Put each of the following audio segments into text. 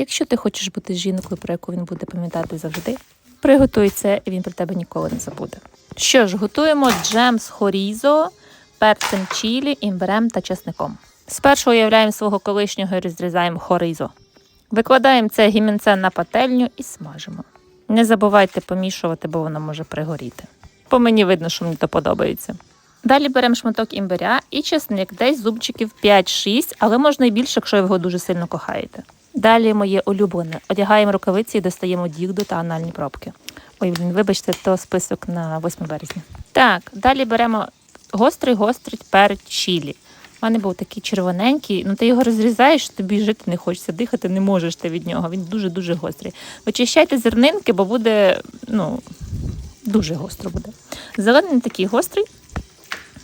Якщо ти хочеш бути жінкою, про яку він буде пам'ятати завжди, приготуй це, і він про тебе ніколи не забуде. Що ж, готуємо джем з хорізо, перцем чілі, імбирем та чесником. Спершу уявляємо свого колишнього і розрізаємо хоризо. Викладаємо це гімінце на пательню і смажимо. Не забувайте помішувати, бо воно може пригоріти. По мені видно, що мені то подобається. Далі беремо шматок імбиря і чесник, десь зубчиків 5-6, але можна і більше, якщо ви його дуже сильно кохаєте. Далі моє улюблене. Одягаємо рукавиці і достаємо дігду та анальні пробки. Ой, блін, вибачте, то список на 8 березня. Так, далі беремо гострий гострий перець чілі. У мене був такий червоненький, ну ти його розрізаєш, тобі жити не хочеться, дихати не можеш ти від нього. Він дуже-дуже гострий. Вичищайте зернинки, бо буде, ну, дуже гостро буде. Зелений не такий гострий,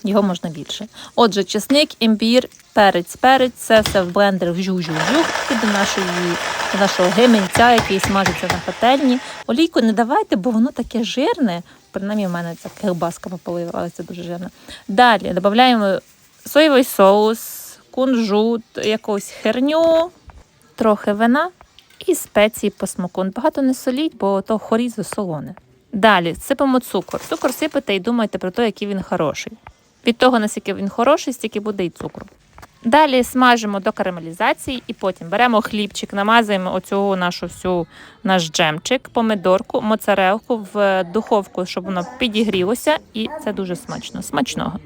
його можна більше. Отже, чесник, імбір, перець, перець, це все в блендер вжух-жух-жух і до нашої, до нашого гименця, який смажиться на пательні. Олійку не давайте, бо воно таке жирне. Принаймні, в мене ця попалила, це дуже жирно. Далі додаємо соєвий соус, кунжут, якусь херню, трохи вина і спеції по смаку. Багато не соліть, бо то хорізо солоне. Далі сипемо цукор. Цукор сипете і думайте про те, який він хороший. Від того, наскільки він хороший, стільки буде і цукру. Далі смажимо до карамелізації і потім беремо хлібчик, намазуємо оцю нашу всю наш джемчик, помидорку, моцарелку в духовку, щоб воно підігрілося, і це дуже смачно. Смачного.